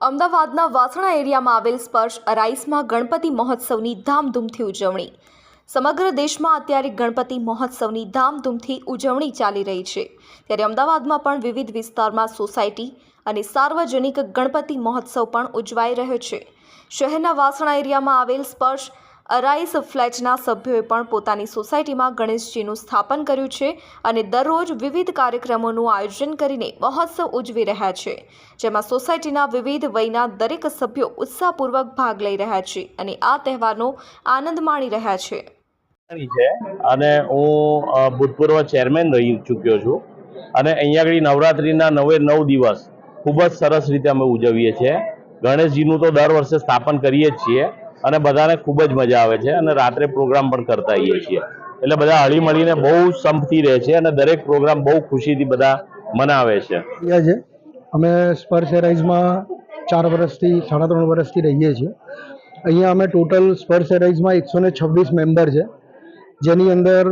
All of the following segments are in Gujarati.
અમદાવાદના વાસણા એરિયામાં આવેલ સ્પર્શ અરાઈસમાં ગણપતિ મહોત્સવની ધામધૂમથી ઉજવણી. સમગ્ર દેશમાં અત્યારે ગણપતિ મહોત્સવની ધામધૂમથી ઉજવણી ચાલી રહી છે. ત્યારે અમદાવાદમાં પણ વિવિધ વિસ્તારમાં સોસાયટી અને સાર્વજનિક ગણપતિ મહોત્સવ પણ ઉજવાઈ રહ્યો છે. શહેરના વાસણા એરિયામાં આવેલ સ્પર્શ અરાઈસ ફ્લેટના સભ્યોએ પણ પોતાની સોસાયટીમાં ગણેશજીનું સ્થાપન કર્યું છે અને દરરોજ વિવિધ કાર્યક્રમોનું આયોજન કરીને મહોત્સવ ઉજવી રહ્યા છે. જેમાં સોસાયટીના વિવિધ વયના દરેક સભ્યો ઉત્સાહપૂર્વક ભાગ લઈ રહ્યા છે અને આ તહેવારનો આનંદ માણી રહ્યા છે. અને હું ભૂતપૂર્વ ચેરમેન રહી ચૂક્યો છું અને અહીંયા આગળ નવરાત્રિના નવે નવ દિવસ ખૂબ જ સરસ રીતે અમે ઉજવીએ છીએ. ગણેશજીનું તો દર વર્ષે સ્થાપન કરીએ જ છીએ. અને બધાને ખૂબ જ મજા આવે છે અને રાત્રે પ્રોગ્રામ પણ કરતા હોઈએ છીએ. એટલે બધા હળી મળીને બહુ સંપતી રહે છે અને દરેક પ્રોગ્રામ બહુ ખુશીથી બધા મનાવે છે. અમે સ્પર્શ એરાઇઝમાં ચાર વર્ષથી, સાડા ત્રણ વર્ષથી રહીએ છીએ. અહીંયા અમે ટોટલ સ્પર્શ એરાઇઝમાં એકસો ને છવ્વીસ મેમ્બર છે. જેની અંદર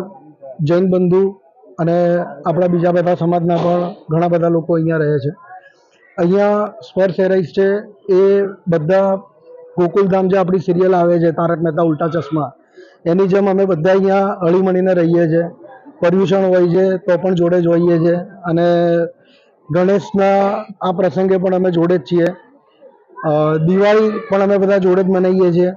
જૈન બંધુ અને આપણા બીજા બધા સમાજના પણ ઘણા બધા લોકો અહીંયા રહે છે. અહીંયા સ્પર્શ એરાઇઝ છે એ બધા ગોકુલધામ જે આપણી સિરિયલ આવે છે, તારક મહેતા ઉલ્ટા ચશ્મા, એની જેમ અમે બધા અહીંયા હળીમળીને રહીએ છીએ. પર્યુષણ હોય છે, તો પણ જોડે જ હોઈએ છીએ. અને ગણેશના આ પ્રસંગે પણ અમે જોડે જ છીએ. દિવાળી પણ અમે બધા જોડે જ મનાવીએ છીએ.